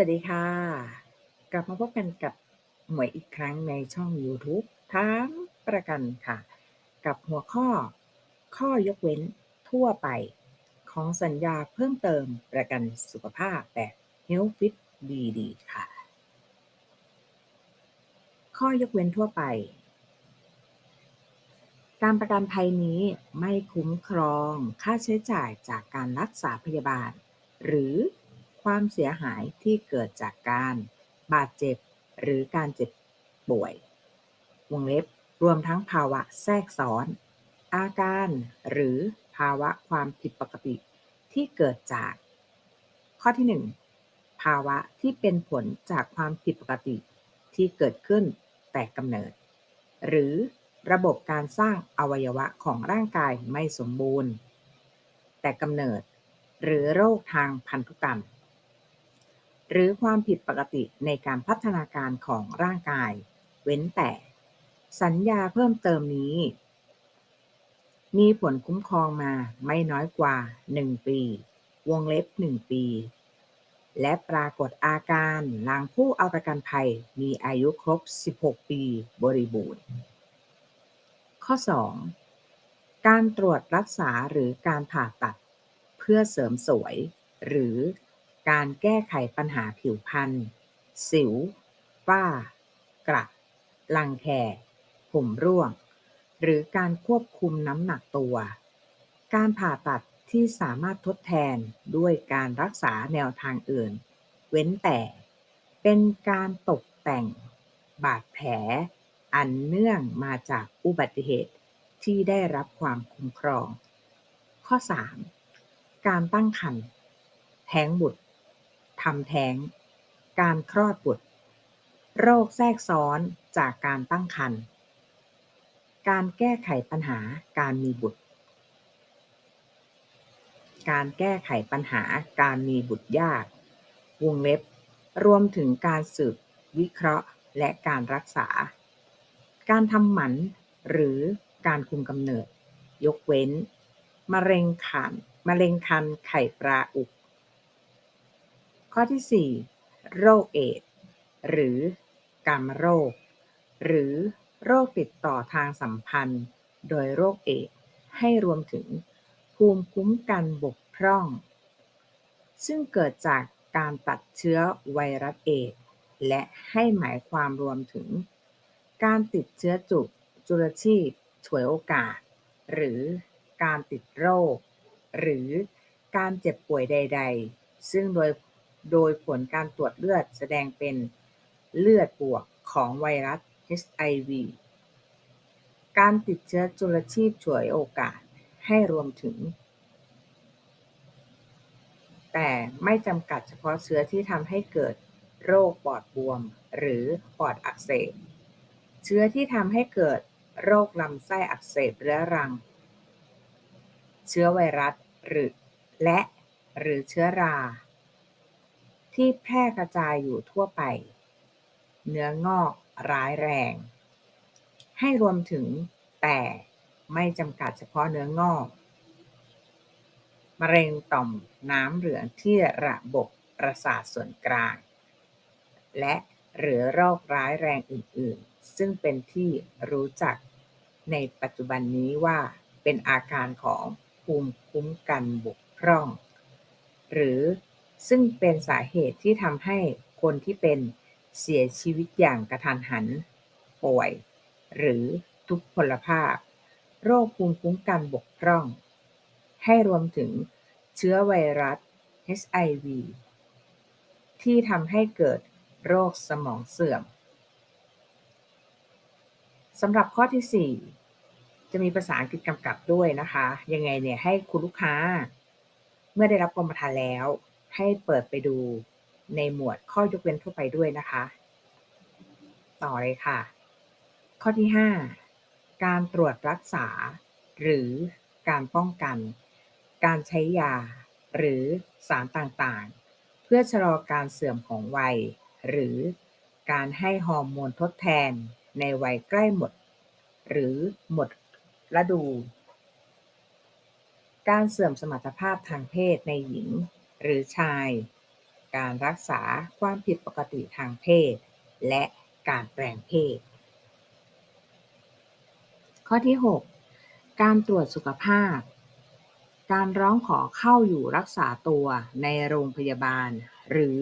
วัสดีค่ะ กลับมาพบกันกับหมวยอีกครั้งในช่องยูทูบถามประกันค่ะ กับหัวข้อ ข้อยกเว้นทั่วไปของสัญญาเพิ่มเติมประกันสุขภาพแบบ Health Fit BD ค่ะ ข้อยกเว้นทั่วไป การประกันภัยนี้ไม่คุ้มครองค่าใช้จ่ายจากการรักษาพยาบาล หรือ ความเสียหายที่เกิดจากการบาดเจ็บ หรือการเจ็บป่วย วงเล็บรวมทั้งภาวะแทรกซ้อน อาการ หรือภาวะความผิดปกติที่เกิดจาก ข้อที่ 1 ภาวะที่เป็นผลจากความผิดปกติที่เกิดขึ้นแต่กำเนิด หรือระบบการสร้างอวัยวะของร่างกายไม่สมบูรณ์ แต่กำเนิด หรือโรคทางพันธุกรรม หรือความผิดปกติในการพัฒนาการของร่างกาย เว้นแต่ สัญญาเพิ่มเติมนี้ มีผลคุ้มครองมาไม่น้อยกว่า 1 ปี วงเล็บ 1 ปี และปรากฏอาการหลังผู้เอาประกันภัยมีอายุครบ 16 ปีบริบูรณ์ ข้อ 2 การตรวจรักษาหรือการผ่าตัด เพื่อเสริมสวย หรือ การแก้ไขปัญหาผิวพรรณ สิว ฝ้า กระรังแค ผมร่วง หรือการควบคุมน้ำหนักตัว การผ่าตัดที่สามารถทดแทนด้วยการรักษาแนวทางอื่น เว้นแต่เป็นการตกแต่ง บาดแผล อันเนื่องมาจากอุบัติเหตุที่ได้รับความคุ้มครอง ข้อ 3 การตั้งครรภ์แท้งบุตร ทำแท้ง การคลอดบุตร โรคแทรกซ้อนจากการตั้งครรภ์ การแก้ไขปัญหาการมีบุตร การแก้ไขปัญหาการมีบุตรยาก วงเล็บ รวมถึงการสืบ วิเคราะห์และการรักษา การทำหมันหรือการคุมกำเนิด ยกเว้น มะเร็งขันมะเร็งครรภ์ไข่ปลาอุก ข้อที่ 4 โรคเอดส์หรือกามโรค หรือโรคติดต่อทางสัมพันธ์ โดยโรคเอดส์ให้รวมถึงภูมิคุ้มกันบกพร่อง ซึ่งเกิดจากการตัดเชื้อไวรัสเอดส์และให้หมายความรวมถึง การติดเชื้อจุกจุลชีพฉวยโอกาส หรือการติดโรค หรือการเจ็บป่วยใด ๆ ซึ่งโดย โดยผลการตรวจเลือดแสดงเป็นเลือดบวกของไวรัส HIV การติดเชื้อจุลชีพฉวยโอกาสให้รวมถึง แต่ไม่จำกัดเฉพาะเชื้อที่ทำให้เกิดโรคปอดบวมหรือปอดอักเสบ เชื้อที่ทำให้เกิดโรคลำไส้อักเสบเรื้อรัง เชื้อไวรัสหรือและหรือเชื้อรา ที่แพร่กระจายอยู่ทั่วไป เนื้องอกร้ายแรง ให้รวมถึงแต่ไม่จำกัดเฉพาะเนื้องอก มะเร็งต่อมน้ำเหลืองที่ระบบประสาทส่วนกลาง และหรือโรคร้ายแรงอื่น ๆ ซึ่งเป็นที่รู้จักในปัจจุบันนี้ว่าเป็นอาการของภูมิคุ้มกันบกพร่อง หรือ ซึ่งเป็นสาเหตุที่ทำให้คนที่เป็นเสียชีวิตอย่างกระทันหัน ป่วย หรือทุพพลภาพ โรคภูมิคุ้มกันบกพร่อง ให้รวมถึงเชื้อไวรัส HIV ที่ทำให้เกิดโรคสมองเสื่อมสำหรับข้อที่ 4 จะมีภาษาอังกฤษกำกับด้วยนะคะ ยังไงเนี่ยให้คุณลูกค้า เมื่อได้รับกรมธรรม์แล้ว ให้เปิดไปดูในหมวดข้อยกเว้นทั่วไปด้วยนะคะ ต่อเลยค่ะ ข้อที่ 5 การตรวจรักษา หรือการป้องกัน การใช้ยา หรือสารต่างๆ เพื่อชะลอการเสื่อมของวัย หรือการให้ฮอร์โมนทดแทนในวัยใกล้หมด หรือหมดฤดู การเสื่อมสมรรถภาพทางเพศในหญิง หรือชาย การรักษาความผิดปกติทางเพศ และการแปลงเพศ ข้อที่ 6 การตรวจสุขภาพ การร้องขอเข้าอยู่รักษาตัวในโรงพยาบาล หรือ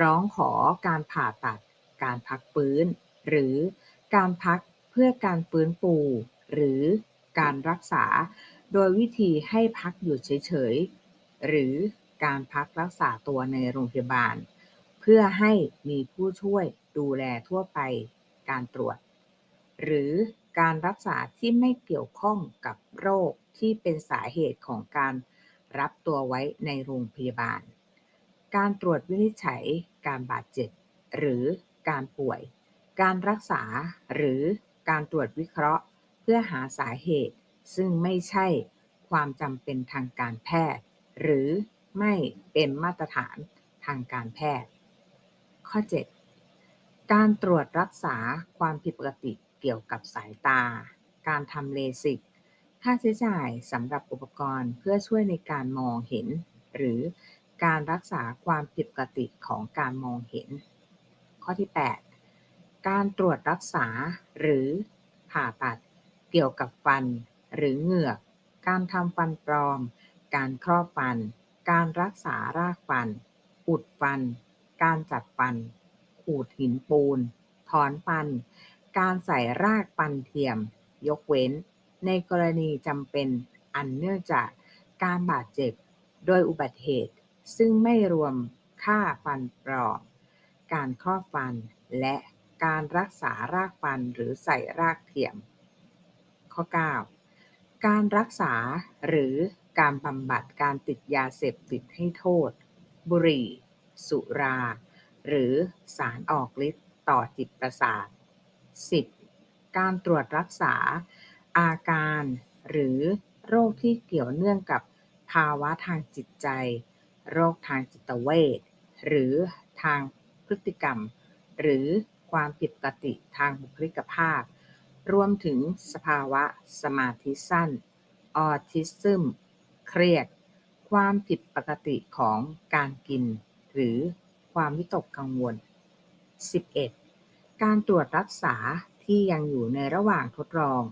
ร้องขอการผ่าตัด การพักฟื้น หรือการพักเพื่อการฟื้นฟู หรือการรักษา โดยวิธีให้พักอยู่เฉยๆ หรือ การพักรักษาตัวในโรงพยาบาล เพื่อให้มีผู้ช่วยดูแลทั่วไปการตรวจ หรือการรักษาที่ไม่เกี่ยวข้องกับโรคที่เป็นสาเหตุของการรับตัวไว้ในโรงพยาบาล การตรวจวินิจฉัย การบาดเจ็บ หรือการป่วย การรักษาหรือการตรวจวิเคราะห์ เพื่อหาสาเหตุ ซึ่งไม่ใช่ความจำเป็นทางการแพทย์ หรือ ไม่เป็นมาตรฐานทางการแพทย์ ข้อ 7 การตรวจรักษาความผิดปกติเกี่ยวกับสายตา การทำเลสิก ค่าใช้จ่ายสำหรับอุปกรณ์เพื่อช่วยในการมองเห็น หรือการรักษาความผิดปกติของการมองเห็น ข้อที่ 8 การตรวจรักษาหรือผ่าตัดเกี่ยวกับฟัน หรือเหงือก การทำฟันปลอม การครอบฟัน การรักษารากฟัน อุดฟัน การจัดฟัน ขูดหินปูน ถอนฟัน การใส่รากฟันเทียม ยกเว้น ในกรณีจำเป็นอันเนื่องจากการบาดเจ็บโดยอุบัติเหตุ ซึ่งไม่รวมค่าฟันปลอม การครอบฟัน และการรักษารากฟันหรือใส่รากเทียม ข้อ 9 การรักษาหรือ การบำบัดการติดยาเสพติดให้โทษ บุหรี่ สุรา หรือสารออกฤทธิ์ต่อจิตประสาท 10. การตรวจรักษา อาการ หรือโรคที่เกี่ยวเนื่องกับภาวะทางจิตใจ โรคทางจิตเวชหรือทางพฤติกรรม หรือความผิดปกติทางบุคลิกภาพ รวมถึงสภาวะสมาธิสั้นออทิซึม เครียด ความผิดปกติของการกิน หรือความวิตกกังวล 11. การตรวจรักษาที่ยังอยู่ในระหว่างทดลอง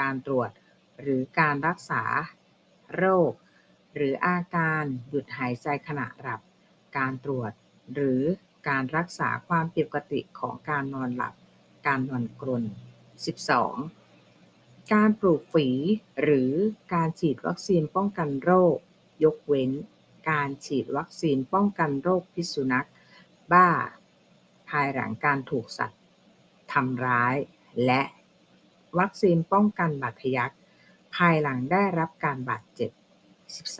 การตรวจหรือการรักษา โรค หรืออาการหยุดหายใจขณะหลับ การตรวจหรือการรักษาความผิดปกติของการนอนหลับ การนอนกรน 12. การปลูกฝีหรือการฉีดวัคซีนป้องกันโรค ยกเว้น การฉีดวัคซีนป้องกันโรคพิษสุนัขบ้า ภายหลังการถูกสัตว์ทำร้าย และวัคซีนป้องกันบาดทะยักภายหลังได้รับการบาดเจ็บ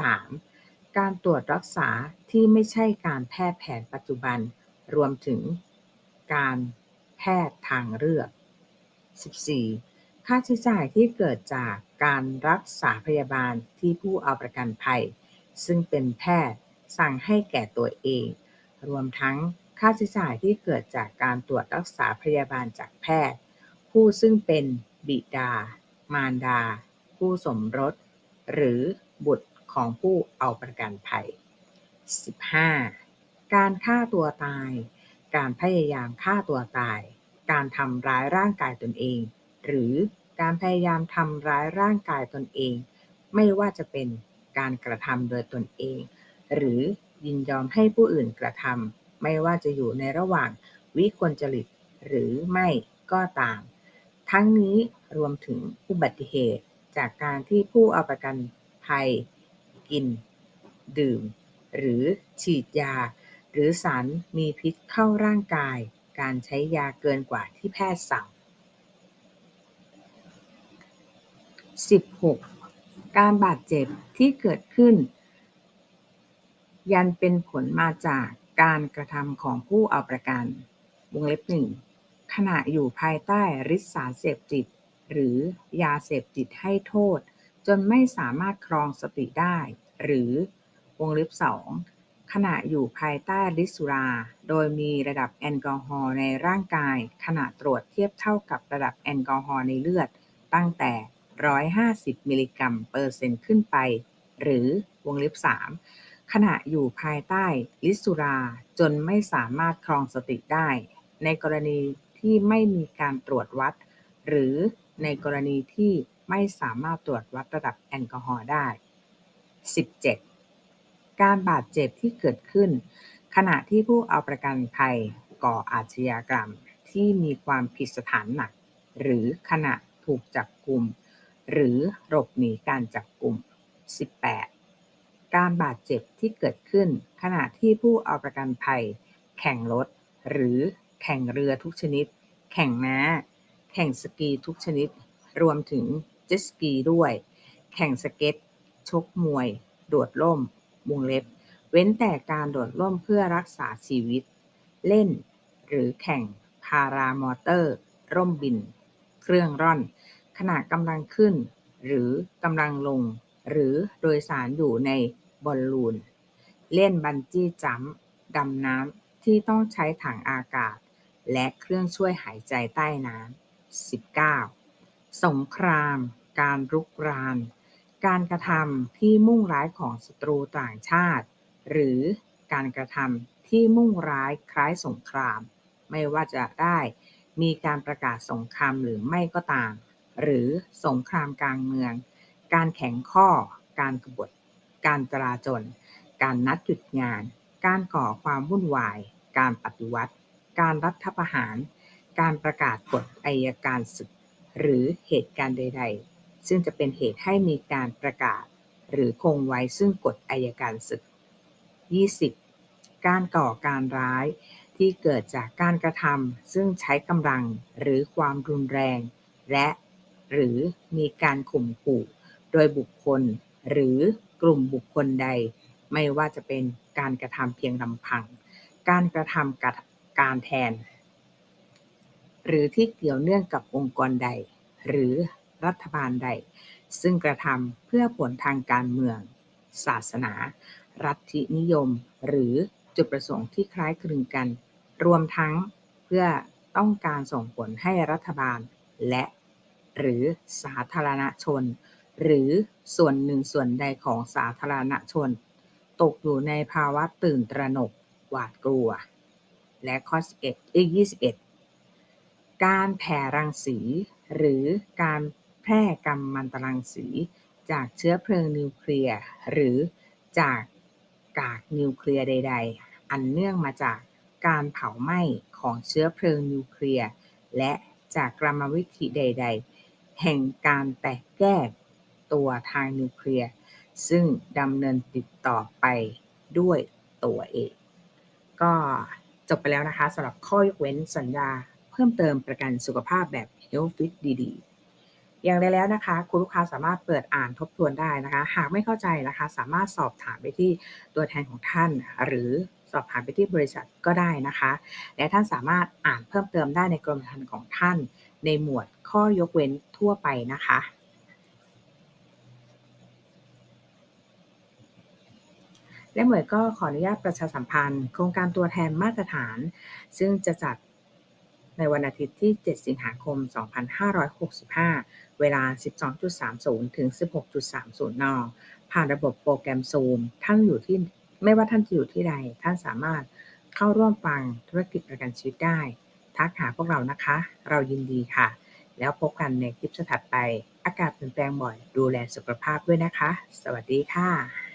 13. การตรวจรักษาที่ไม่ใช่การแพทย์แผนปัจจุบัน รวมถึง การแพทย์ทางเลือก 14. ค่าใช้จ่ายที่เกิดจากการรักษาพยาบาลที่ผู้เอาประกันภัย ซึ่งเป็นแพทย์สั่งให้แก่ตัวเอง รวมทั้งค่าใช้จ่ายที่เกิดจากการตรวจรักษาพยาบาลจากแพทย์ ผู้ซึ่งเป็นบิดา มารดา ผู้สมรส หรือบุตรของผู้เอาประกันภัย 15. การฆ่าตัวตาย การพยายามฆ่าตัวตาย การทำร้ายร่างกายตนเอง หรือ การพยายามทำร้ายร่างกายตนเอง ไม่ว่าจะเป็นการกระทำโดยตนเอง หรือยินยอมให้ผู้อื่นกระทำไม่ว่าจะอยู่ในระหว่างวิกลจริตหรือไม่ก็ตาม ทั้งนี้รวมถึงอุบัติเหตุจากการที่ผู้เอาประกันภัย กิน ดื่ม หรือฉีดยา หรือสารมีพิษเข้าร่างกาย การใช้ยาเกินกว่าที่แพทย์สั่ง 16. การบาดเจ็บที่เกิดขึ้น ยันเป็นผลมาจากการกระทำของผู้เอาประกัน วงเล็บหนึ่งขณะอยู่ภายใต้ฤทธิ์สารเสพติด หรือยาเสพติดให้โทษ จนไม่สามารถครองสติได้ หรือวงเล็บสองขณะอยู่ภายใต้ฤทธิ์สุรา โดยมีระดับแอลกอฮอล์ในร่างกาย ขณะตรวจเทียบเท่ากับระดับแอลกอฮอล์ในเลือด ตั้งแต่ 150 มิลลิกรัมเปอร์เซ็นต์ขึ้นไป หรือวงเล็บ 3 ขณะอยู่ภายใต้ฤทธิ์สุรา จนไม่สามารถครองสติได้ ในกรณีที่ไม่มีการตรวจวัด หรือในกรณีที่ไม่สามารถตรวจวัดระดับแอลกอฮอล์ได้ 17. การบาดเจ็บที่เกิดขึ้น ขณะที่ผู้เอาประกันภัยก่ออาชญากรรมที่มีความผิดสถานหนัก หรือขณะถูกจับกลุ่ม หรือหลบหนีการจับกลุ่ม 18. การบาดเจ็บที่เกิดขึ้น ขณะที่ผู้เอาประกันภัย แข่งรถ หรือแข่งเรือทุกชนิด แข่งม้า แข่งสกีทุกชนิด รวมถึงเจ็ตสกีด้วย แข่งสเก็ต ชกมวย โดดร่มวงเล็บ เว้นแต่การโดดร่มเพื่อรักษาชีวิต เล่น หรือแข่งพารามอเตอร์ ร่มบิน เครื่องร่อน ขณะกำลังขึ้น หรือกำลังลง หรือโดยสารอยู่ในบอลลูน เล่นบันจี้จัมป์ดำน้ำที่ต้องใช้ถังอากาศ และเครื่องช่วยหายใจใต้น้ำ 19. สงคราม การรุกราน การกระทำที่มุ่งร้ายของศัตรูต่างชาติ หรือการกระทำที่มุ่งร้ายคล้ายสงคราม ไม่ว่าจะได้มีการประกาศสงครามหรือไม่ก็ตาม หรือสงครามกลางเมือง การแข่งข้อ การกบฏ การจราจนการนัดหยุดงาน การก่อความวุ่นวาย การปฏิวัติ การรัฐประหาร การประกาศกฎอัยการศึก หรือเหตุการณ์ใด ๆ ซึ่งจะเป็นเหตุให้มีการประกาศ หรือคงไว้ซึ่งกฎอัยการศึก 20. การก่อการร้ายที่เกิดจากการกระทำซึ่งใช้กำลังหรือความรุนแรง และ หรือมีการข่มขู่โดยบุคคล หรือกลุ่มบุคคลใด ไม่ว่าจะเป็นการกระทำเพียงลำพัง การกระทำกับการแทน หรือที่เกี่ยวเนื่องกับองค์กรใด หรือรัฐบาลใด ซึ่งกระทำเพื่อผลทางการเมือง ศาสนา รัฐนิยม หรือจุดประสงค์ที่คล้ายคลึงกัน รวมทั้งเพื่อต้องการส่งผลให้รัฐบาลและ หรือสาธารณชน หรือส่วนหนึ่งส่วนใดของสาธารณชน ตกอยู่ในภาวะตื่นตระหนก หวาดกลัว และข้อ11เอ้ย21 การแผ่รังสี หรือการแพร่กัมมันตรังสี จากเชื้อเพลิงนิวเคลียร์หรือจากกากนิวเคลียร์ใด ๆ อันเนื่องมาจากการเผาไหม้ของเชื้อเพลิงนิวเคลียร์และจากกรรมวิธีใด ๆ แห่งการแตกแยกตัวทางนิวเคลียร์ซึ่งดำเนินติดต่อไปด้วยตัวเอง ก็จบไปแล้วนะคะสำหรับข้อยกเว้นสัญญาเพิ่มเติมประกันสุขภาพแบบ Health Fit ดีๆ อย่างไรแล้วนะคะ คุณลูกค้าสามารถเปิดอ่านทบทวนได้นะคะ หากไม่เข้าใจนะคะ สามารถสอบถามไปที่ตัวแทนของท่าน หรือสอบถามไปที่บริษัทก็ได้นะคะ และท่านสามารถอ่านเพิ่มเติมได้ในกรมธรรม์ของท่าน ในหมวดข้อยกเว้นทั่วไปนะคะและหมวยก็ขออนุญาตประชาสัมพันธ์ โครงการตัวแทนมาตรฐาน ซึ่งจะจัดในวันอาทิตย์ที่ 7 สิงหาคม 2565 เวลา 12.30 ถึง 16.30 น ผ่านระบบโปรแกรม Zoom ท่านอยู่ที่ ไม่ว่าท่านจะอยู่ที่ใด ท่านสามารถเข้าร่วมฟังธุรกิจประกันชีวิตได้ ทักหาพวกเรานะคะ เรายินดีค่ะ แล้วพบกันในคลิปถัดไป อากาศเปลี่ยนแปลงบ่อย ดูแลสุขภาพด้วยนะคะ สวัสดีค่ะ